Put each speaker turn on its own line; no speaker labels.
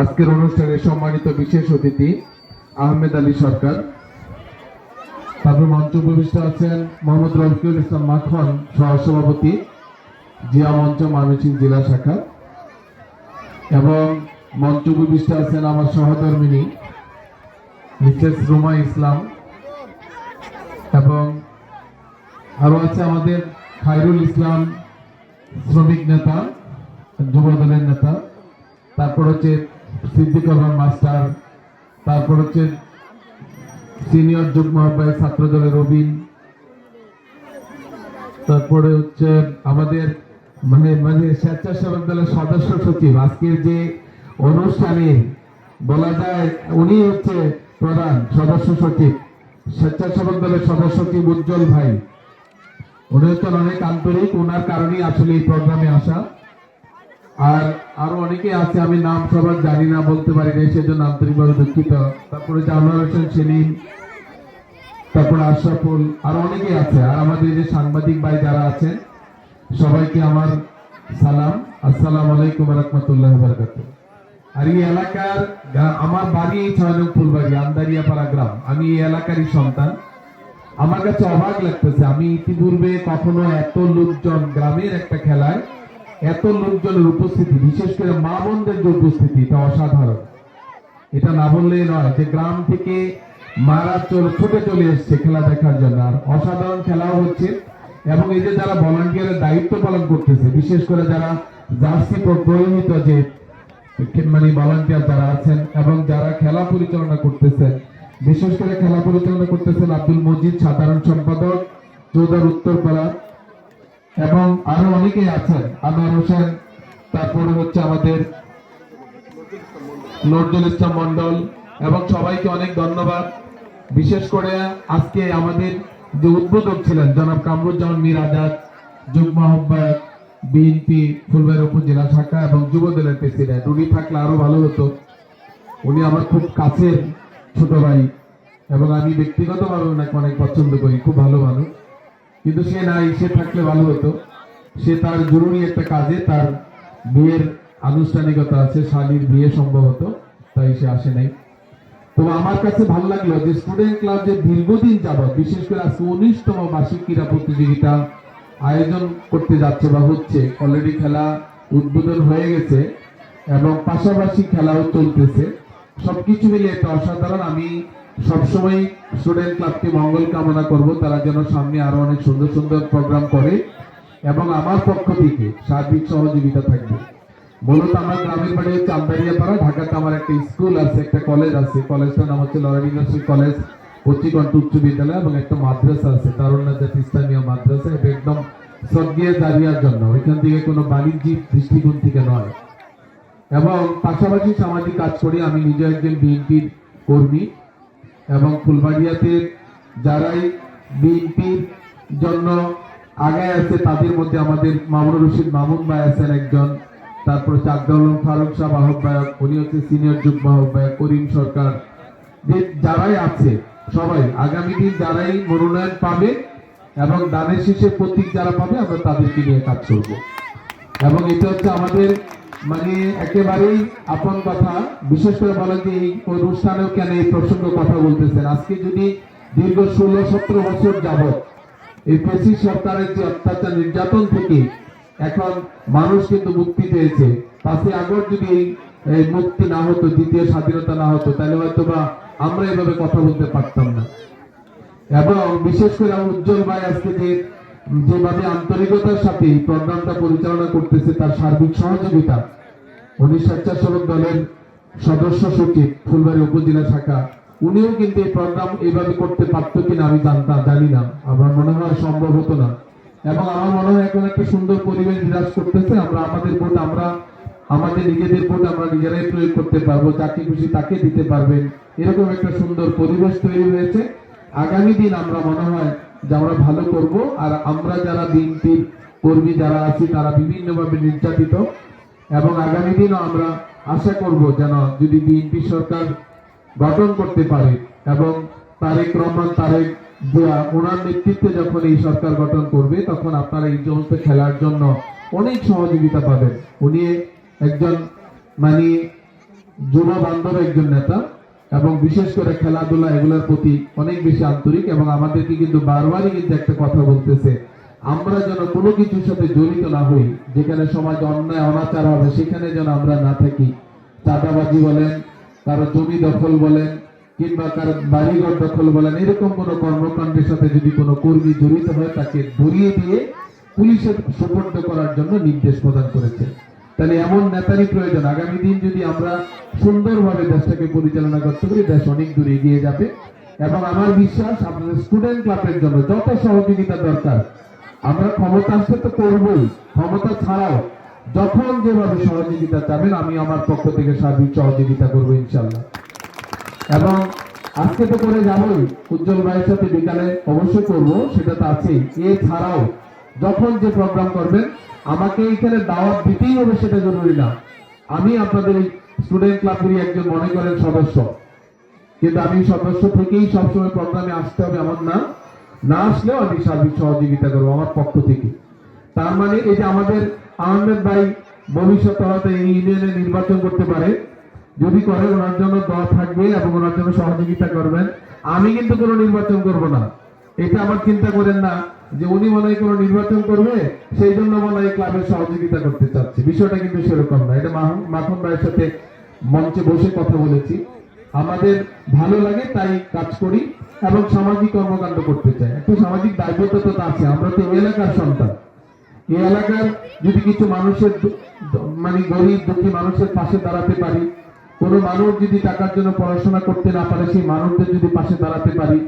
আজকের অনুষ্ঠানে সম্মানিত বিশেষ অতিথি আহমেদ আলী সরকার। তারপর মঞ্চ উপবিষ্ট আছেন মোহাম্মদ রফিকুল ইসলাম মাখন সহসভাপতি, জিয়া মঞ্চ ময়মনসিংহ জেলা শাখা। এবং মঞ্চ উপবিষ্ট আছেন আমার সহধর্মিনী, মিসেস রুমা ইসলাম। এবং আরও আছে আমাদের খায়রুল ইসলাম শ্রমিক নেতা যুব দলের নেতা। তারপর হচ্ছে সিদ্দিক মাস্টার, তারপর হচ্ছে সিনিয়র যুগ্ম আহ্বায়ক ছাত্র দলের রবিন, তারপরে হচ্ছে আমাদের মানে মানে স্বেচ্ছাসেবক দলের সদস্য সচিব। আজকের যে অনুষ্ঠানে বলা যায় উনি হচ্ছে প্রধান সদস্য সচিব, স্বেচ্ছাসেবক দলের সদস্য সচিব উজ্জ্বল ভাই। উনি হচ্ছেন অনেক আন্তরিক ওনার কারণেই আসলে এই প্রোগ্রামে আসা। আর আরও অনেকে আছে, আমি নাম সবার জানি না, বলতে পারি না সেজন্য আন্তরিকভাবে দুঃখিত। তারপরে জামাল হোসেন সেলিম তারপরে আশরাফুল, আর অনেকে আছে, আর আমাদের যে সাংবাদিক ভাই যারা আছেন, সবাইকে আমার সালাম। আসসালাম আলাইকুম রহমতুল্লাহ বরকাত আর এই এলাকার আমার বাড়ি এই ছয় নং ফুলবাড়ি, আন্দারিয়াপাড়া গ্রাম। আমি এই এলাকারই সন্তান। আমার কাছে অবাক লাগতেছে, আমি ইতিপূর্বে কখনো এত লোকজন গ্রামের একটা খেলায় এত লোকজনের উপস্থিতি, বিশেষ করে মা বোনদের যে উপস্থিতি, এটা অসাধারণ। এটা না বললেই নয় যে গ্রাম থেকে মারা চলে ছুটে চলে এসছে খেলা দেখার জন্য। আর অসাধারণ খেলাও হচ্ছে। এবং এই যে যারা ভলান্টিয়ারের দায়িত্ব পালন করতেছে, বিশেষ করে যারা জার্সি প্রয়োজিত যে মানে ভলান্টিয়ার যারা আছেন এবং যারা খেলা পরিচালনা করতেছেন, বিশেষ করে খেলা পরিচালনা করতেছেন আব্দুল মজিদ, সাধারণ সম্পাদক চৌদার উত্তরপাড়া এবং আরও অনেকেই আছেন। আনোয়ার হোসেন, তারপরে হচ্ছে আমাদের নজরুল ইসলাম মন্ডল এবং সবাইকে অনেক ধন্যবাদ। বিশেষ করে আজকে আমাদের যে উদ্বোধক ছিলেন, জনাব কামরুজ্জামান মীর আজাদ, যুগ্ম আহ্বায়ক বিএনপি ফুলবাড়ি উপজেলা শাখা এবং যুব দলের প্রেসিডেন্ট। উনি থাকলে আরও ভালো হতো। উনি আমার খুব কাছের ছোট ভাই এবং আমি ব্যক্তিগতভাবে ওনাকে অনেক পছন্দ করি, খুব ভালো মানুষ। কিন্তু সে নাই, সে থাকলে ভালো হতো। সে তার জরুরি একটা কাজে, তার বিয়ের আনুষ্ঠানিকতা আছে, শালির বিয়ে সম্ভবত, তাই সে আসে নাই। তো আমার কাছে ভালো লাগল যে স্টুডেন্ট ক্লাব যে দীর্ঘদিন যাবত বিশেষ করে আজকে উনিশতম বার্ষিক ক্রীড়া প্রতিযোগিতা আয়োজন করতে যাচ্ছে বা হচ্ছে অলরেডি খেলা উদ্বোধন হয়ে গেছে এবং পাশাপাশি খেলাও চলতেছে। সবকিছু মিলে একটা অসাধারণ, আমি সবসময় স্টুডেন্ট ক্লাবকে মঙ্গল কামনা করব, তারা যেন সামনে আরও অনেক সুন্দর সুন্দর প্রোগ্রাম করে এবং আমার পক্ষ থেকে সার্বিক সহযোগিতা থাকবে। মূলত আমার গ্রামের বাড়ি হচ্ছে আন্দারিয়াপাড়া ঢাকাতে আমার একটা স্কুল আছে, একটা কলেজ আছে। কলেজটার নাম হচ্ছে লরেন ইউনিভার্সিটি কলেজ পশ্চিমকণ্ঠ উচ্চ বিদ্যালয় এবং একটা মাদ্রাসা আছে। তারুণ্যজাত ইসলামীয় মাদ্রাসা, এটা একদম সদ্গিয়ে দাঁড়িয়ার জন্য। ওইখান থেকে কোনো বাণিজ্যিক দৃষ্টিকোণ থেকে নয়। এবং পাশাপাশি সামাজিক কাজ করি, আমি নিজে একজন বিএনপির কর্মী। এবং ফুলবাড়িয়াতে যারাই বিএনপির জন্য আগায় আছে, তাদের মধ্যে আমাদের মামুনুর রশিদ মামুন ভাই আছেন একজন। তারপর চাকদাউল ফারুক সাহ আহ্বায়ক উনি হচ্ছে সিনিয়র যুগ্ম আহ্বায়ক করিম সরকার। যে যারাই আছে, সবাই, আগামী দিন যারাই মনোনয়ন পাবে এবং দানের শীষের প্রতীক যারা পাবে, আমরা তাদেরকে নিয়ে কাজ করব। এবং এটা হচ্ছে আমাদের মানে একেবারেই আপন কথা। বিশেষ করে বলেন যে এই অনুষ্ঠানেও কেন এই প্রসঙ্গ কথা বলতেছেন? আজকে যদি দীর্ঘ ষোলো, সতেরো বছর যাবত এই পেশি সরকারের যে অত্যাচার নির্যাতন থেকে এখন মানুষ কিন্তু মুক্তি পেয়েছে। পাঁচই আগস্ট যদি এই মুক্তি না হতো, দ্বিতীয় স্বাধীনতা না হতো, তাহলে হয়তো বা আমরা এভাবে কথা বলতে পারতাম না। এবং বিশেষ করে আমার উজ্জ্বল ভাই আজকে যে যেভাবে আন্তরিকতার সাথে এই প্রোগ্রামটা পরিচালনা করতেছে তার সার্বিক সহযোগিতা, উনি স্বেচ্ছাসেবক দলের সদস্য সচিব, ফুলবাড়ি উপজেলা শাখা, উনিও কিন্তু এই প্রোগ্রাম এইভাবে করতে পারতো কিনা আমি জানতাম জানি না। আমার মনে হয় সম্ভব হতো না। এবং আমার মনে হয় এখন একটা সুন্দর পরিবেশ বিরাজ করতেছে। আমরা আমাদের ভোট, আমরা আমাদের নিজেদের ভোট আমরা নিজেরাই প্রয়োগ করতে পারব। যাকে খুশি তাকে দিতে পারবেন। এরকম একটা সুন্দর পরিবেশ তৈরি হয়েছে। আগামী দিন আমরা মনে হয় যে আমরা ভালো করব। আর আমরা যারা বিএনপির কর্মী যারা আছি, তারা বিভিন্নভাবে নির্যাতিত। এবং আগামী দিনও আমরা আশা করব যেন যদি বিএনপি সরকার গঠন করতে পারে এবং তারেক রহমান, তারেক জিয়া ওনার নেতৃত্বে যখন এই সরকার গঠন করবে, তখন আপনারা এই সমস্ত খেলার জন্য অনেক সহযোগিতা পাবেন। উনি একজন মানে যুব বান্ধব একজন নেতা। এবং বিশেষ করে খেলাধুলা এগুলোর প্রতি অনেক বেশি আন্তরিক এবং আমাদেরকে কিন্তু বারবারই কিন্তু একটা কথা বলতেছে, আমরা যেন কোনো কিছুর সাথে জড়িত না হই, যেখানে সমাজ অন্যায়, অনাচার হবে, সেখানে যেন আমরা না থাকি। চাঁদাবাজি বলেন, কারও জমি দখল বলেন, কিংবা কারও বাড়িঘর দখল বলেন, এরকম কোন কর্মকাণ্ডের সাথে যদি কোনো কর্মী জড়িত হয়, তাকে ধরিয়ে দিয়ে পুলিশের সুপর্দ করার জন্য নির্দেশ প্রদান করেছে। তাহলে এমন নেতারই প্রয়োজন। আগামী দিন যদি আমরা সুন্দরভাবে দেশটাকে পরিচালনা করতে পারি, দেশ অনেক দূর এগিয়ে যাবে। এবং আমার বিশ্বাস, আপনাদের স্টুডেন্ট ক্লাবের জন্য যত সহযোগিতা দরকার, আমরা ক্ষমতা আসলে তো করবই, ক্ষমতা ছাড়াও যখন যেভাবে সহযোগিতা চাবেন, আমি আমার পক্ষ থেকে সার্বিক সহযোগিতা করব ইনশাল্লাহ এবং আজকে তো করে যাবই, উজ্জ্বল ভাইয়ের সাথে বিকালে অবশ্যই করব, সেটা তো আছেই। এছাড়াও যখন যে প্রোগ্রাম করবেন আমাকে এখানে দাওয়াত দিতেই হবে সেটা জরুরি না। আমি আপনাদের স্টুডেন্ট ক্লাবেরই একজন মনে করেন সদস্য। কিন্তু আমি সদস্য থেকেই সবসময় প্রোগ্রামে আসতে হবে এমন না। না আসলেও আমি সার্বিক সহযোগিতা করব আমার পক্ষ থেকে। তার মানে এই যে আমাদের আহমেদ ভাই ভবিষ্যতে হয়তো এই ইউনিয়নে নির্বাচন করতে পারে। যদি করে, ওনার জন্য দোয়া থাকবে এবং ওনার জন্য সহযোগিতা করবেন। আমি কিন্তু কোনো নির্বাচন করব না। এটা আমার চিন্তা করেন না। যে উনি মনে হয় কোনো নির্বাচন করবে, সেই জন্য মনে হয় ক্লাবের সহযোগিতা করতে চাচ্ছে। বিষয়টা কিন্তু সেরকম না। এটা মাখন ভাইয়ের সাথে মঞ্চে বসে কথা বলেছি। আমাদের ভালো লাগে, তাই কাজ করি এবং সামাজিক কর্মকাণ্ড করতে চাই। একটা সামাজিক দায়বদ্ধতা তো আছে। আমরা তো এলাকার সন্তান। এই এলাকার যদি কিছু মানুষের মানে গরিব দুঃখী মানুষের পাশে দাঁড়াতে পারি, কোনো মানুষ যদি টাকার জন্য পড়াশোনা করতে না পারে, সেই মানুষদের যদি পাশে দাঁড়াতে পারি